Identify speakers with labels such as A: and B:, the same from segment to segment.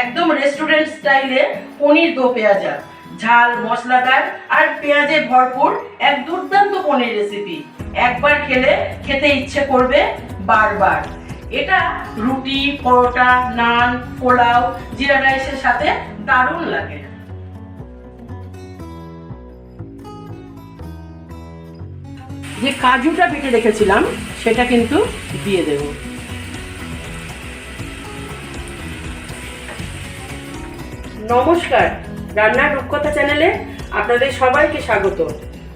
A: একদম রেস্টুরেন্ট স্টাইলে পনির দো পেঁয়াজা। ঝাল, মশলাদার আর পেঁয়াজে ভরপুর এক দুর্দান্ত পনির রেসিপি একবার খেলে খেতে ইচ্ছে করবে বারবার। এটা রুটি, পরোটা, নান, পোলাও, জিরা রাইসের সাথে দারুণ লাগে। যে কাজুটা বেটে রেখেছিলাম, সেটা কিন্তু দিয়ে দেব। নমস্কার। রান্নার রূপকথা চ্যানেলে আপনাদের সবাইকে স্বাগত।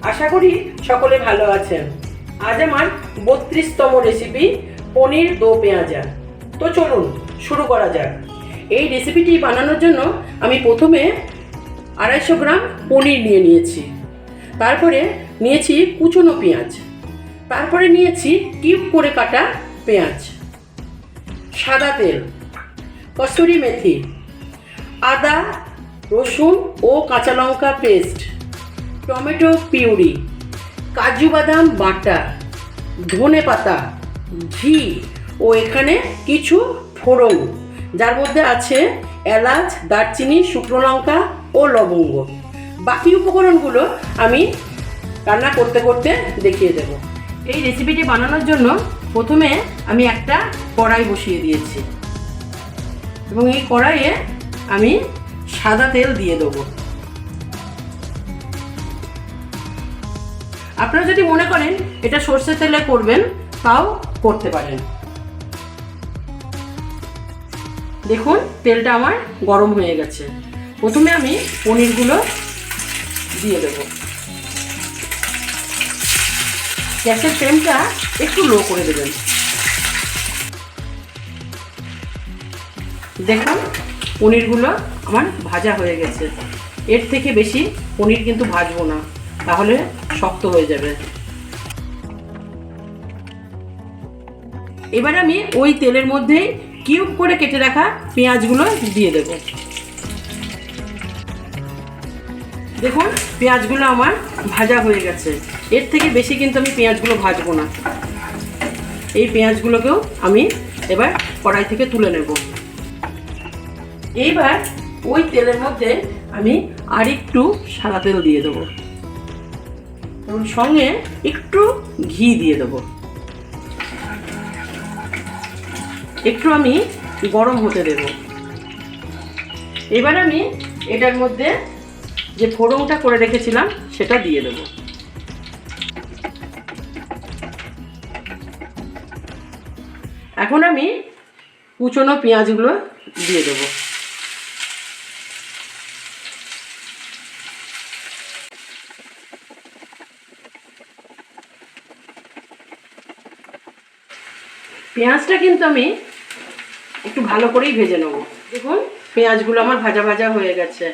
A: আশা করি সকলে ভালো আছেন। আজ আমার বত্রিশতম রেসিপি পনির দো পেঁয়াজা। তো চলুন, শুরু করা যাক। এই রেসিপিটি বানানোর জন্য আমি প্রথমে আড়াইশো গ্রাম পনির নিয়ে নিয়েছি। তারপরে নিয়েছি কুচনো পেঁয়াজ। তারপরে নিয়েছি কিউব করে কাটা পেঁয়াজ। সাদা তেল কসুরি মেথি আদা, রসুন ও কাঁচা লঙ্কা পেস্ট, টমেটো পিউরি, কাজু বাদাম বাটা, ধনে পাতা, ঘি ও এখানে কিছু ফোড়ন, যার মধ্যে আছে এলাচ, দারচিনি, শুকনো লঙ্কা ও লবঙ্গ। বাকি উপকরণগুলো আমি রান্না করতে করতে দেখিয়ে দেব। এই রেসিপিটি বানানোর জন্য প্রথমে আমি একটা কড়াই বসিয়ে দিয়েছি। এবং এই কড়াইয়ে আমি সাদা তেল দিয়ে দেবো। আপনারা যদি মনে করেন এটা সর্ষে তেলে করবেন, তাও করতে পারেন। দেখুন, তেলটা আমার গরম হয়ে গেছে। প্রথমে আমি পনিরগুলো দিয়ে দেব। গ্যাসের ফ্লেমটা একটু লো করে দেবেন। দেখুন পনিরগুলো আমার ভাজা হয়ে গেছে। এর থেকে বেশি পনির কিন্তু ভাজবো না, তাহলে শক্ত হয়ে যাবে। এবার আমি ওই তেলের মধ্যেই কিউব করে কেটে রাখা পেঁয়াজগুলো দিয়ে দেব। দেখুন, পেঁয়াজগুলো আমার ভাজা হয়ে গেছে। এর থেকে বেশি কিন্তু আমি পেঁয়াজগুলো ভাজবো না। এই পেঁয়াজগুলোকেও আমি এবার কড়াই থেকে তুলে নেব। এইবার ওই তেলের মধ্যে আমি আর একটু সাদা তেল দিয়ে দেবো। এবং সঙ্গে একটু ঘি দিয়ে দেবো। একটু আমি গরম হতে দেব। এবার আমি এটার মধ্যে যে ফোড়নটা করে রেখেছিলাম, সেটা দিয়ে দেব। এখন আমি কুচনো পেঁয়াজগুলো দিয়ে দেবো। পেঁয়াজটা কিন্তু আমি একটু ভালো করেই ভেজে নেব। দেখুন, পেঁয়াজগুলো আমার ভাজা ভাজা হয়ে গেছে।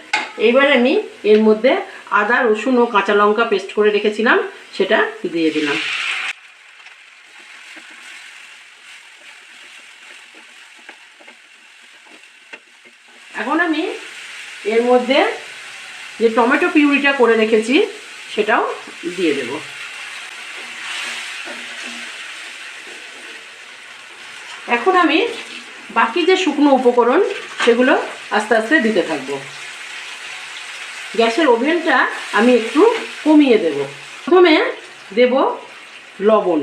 A: এইবার আমি এর মধ্যে আদা, রসুন ও কাঁচা লঙ্কা পেস্ট করে রেখেছিলাম, সেটা দিয়ে দিলাম। এখন আমি এর মধ্যে যে টমেটো পিউরিটা করে রেখেছি, সেটাও দিয়ে দেবো। এখন আমি বাকি যে শুকনো উপকরণ, সেগুলো আস্তে আস্তে দিতে থাকব। গ্যাসের ওভেনটা আমি একটু কমিয়ে দেব। প্রথমে দেব লবণ,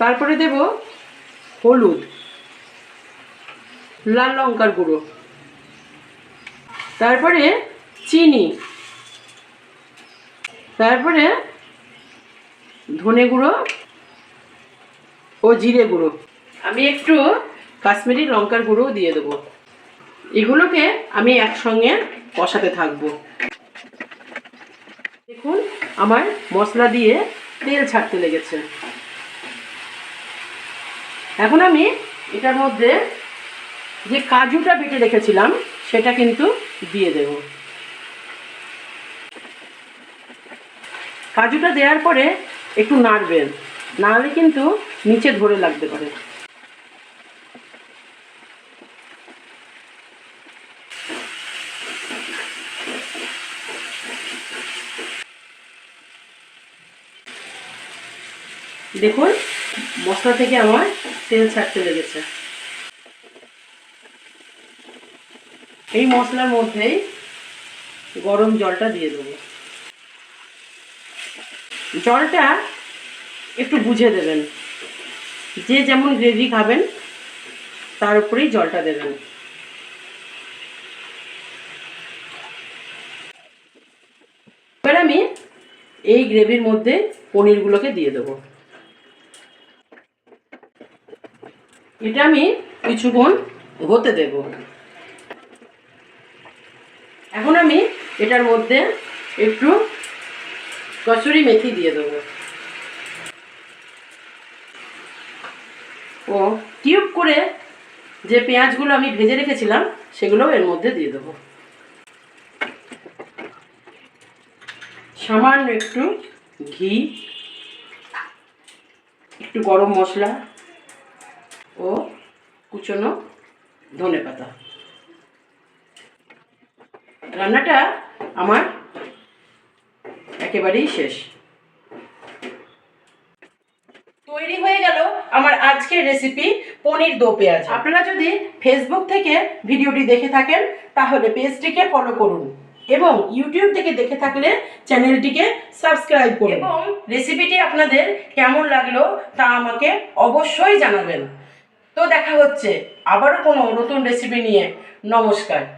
A: তারপরে দেব হলুদ, লাল লঙ্কার গুঁড়ো, তারপরে চিনি, তারপরে ধনে গুঁড়ো ও জিরে গুঁড়ো। আমি একটু কাশ্মীরি লঙ্কার গুঁড়োও দিয়ে দেবো। এগুলোকে আমি একসঙ্গে কষাতে থাকব। দেখুন, আমার মশলা দিয়ে তেল ছাড়তে লেগেছে। এখন আমি এটার মধ্যে যে কাজুটা বেটে রেখেছিলাম, সেটা কিন্তু দিয়ে দেব। কাজুটা দেওয়ার পরে একটু নাড়বেন। নাড়লে কিন্তু নিচে ধরে লাগতে পারে। দেখুন, মশলা থেকে আমার তেল ছাড়তে লেগেছে। এই মশলার মধ্যেই গরম জলটা দিয়ে দেবো। জলটা একটু বুঝে দেবেন। যে যেমন গ্রেভি খাবেন, তার উপরেই জলটা দেবেন। এবার আমি এই গ্রেভির মধ্যে পনিরগুলোকে দিয়ে দেবো। এটা আমি কিছুক্ষণ হতে দেব। এখন আমি এটার মধ্যে একটু কসুরি মেথি দিয়ে দেবো। ও টিউব করে যে পেঁয়াজগুলো আমি ভেজে রেখেছিলাম সেগুলো এর মধ্যে দিয়ে দেবো। সামান্য একটু ঘি, একটু গরম মশলা ও কুচনো ধনে পাতা। রান্নাটা আমার একেবারেই শেষ। তৈরি হয়ে গেল আমার আজকের রেসিপি পনির দো পেঁয়াজ। আপনারা যদি ফেসবুক থেকে ভিডিওটি দেখে থাকেন তাহলে পেজটিকে ফলো করুন এবং ইউটিউব থেকে দেখে থাকলে চ্যানেলটিকে সাবস্ক্রাইব করুন। এবং রেসিপিটি আপনাদের কেমন লাগল তা আমাকে অবশ্যই জানাবেন। তো দেখা হচ্ছে। আবারও কোনো নতুন রেসিপি নিয়ে। নমস্কার।